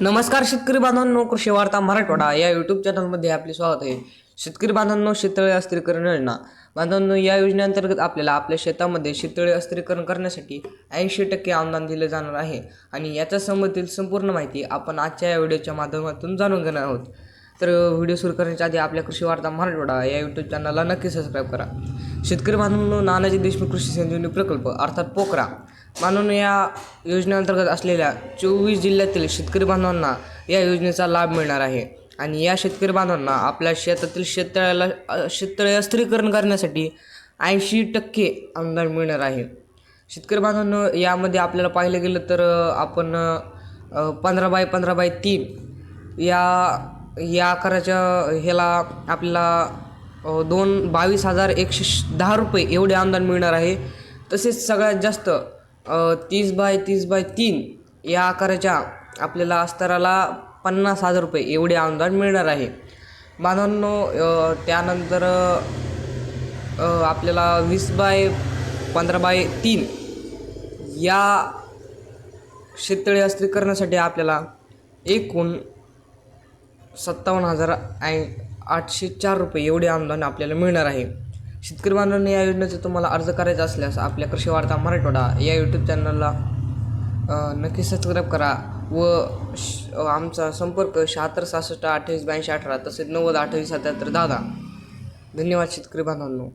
नमस्कार शेतकरी बांधवांनो कृषी वार्ता मराठवाडा या यूट्यूब चॅनलमध्ये आपले स्वागत आहे. शेतकरी बांधवांनो शेततळे अस्थिरीकरण योजना. बांधवांनो या योजनेअंतर्गत आपल्याला आपल्या शेतामध्ये शेततळे अस्थिरीकरण करण्यासाठी ऐंशी टक्के अनुदान दिले जाणार आहे आणि याच्या संबंधित संपूर्ण माहिती आपण आजच्या या व्हिडिओच्या माध्यमातून जाणून घेणार आहोत. तर व्हिडिओ सुरू करण्याच्या आधी आपल्या कृषी वार्ता मराठवाडा या यूट्यूब चॅनलला नक्की सबस्क्राईब करा. शेतकरी बांधवांनो नानाजी देशमुख कृषी संजीवनी प्रकल्प अर्थात पोकरा म्हणून या योजनेअंतर्गत असलेल्या चोवीस जिल्ह्यातील शेतकरी बांधवांना या योजनेचा लाभ मिळणार आहे. आणि या शेतकरी बांधवांना आपल्या शेतातील शेततळ्याला शेततळे अस्त्रीकरण करण्यासाठी ऐंशी टक्के अनुदान मिळणार आहे. शेतकरी बांधवांनो यामध्ये आपल्याला पाहिलं गेलं तर आपण पंधरा बाय पंधरा बाय तीन या या आकाराच्या ह्याला आपल्याला दोन बावीस हजार एकशे दहा रुपये एवढे अनुदान मिळणार आहे. तसेच सगळ्यात जास्त तीस बाय तीस बाय तीन या आकाराच्या आपल्याला अस्तराला पन्नास हजार रुपये एवढे अनुदान मिळणार आहे. बांधवांनो त्यानंतर आपल्याला वीस बाय पंधरा बाय तीन या शेततळे अस्थिरीकरणासाठी आपल्याला एकूण सत्तावन्न हजार ऐ आठशे चार रुपये एवढे अनुदान आपल्याला मिळणार आहे. शेतकरी बांधवांनी या योजनेचा तुम्हाला अर्ज करायचा असल्यास आपल्या कृषी वार्ता मराठवाडा या यूट्यूब चॅनलला नक्की सबस्क्राईब करा व श आमचा संपर्क शहात्तर सहासष्ट अठ्ठावीस ब्याऐंशी अठरा तसेच नव्वद अठ्ठावीस सत्याहत्तर दादा दहा. धन्यवाद शेतकरी बांधवांनो.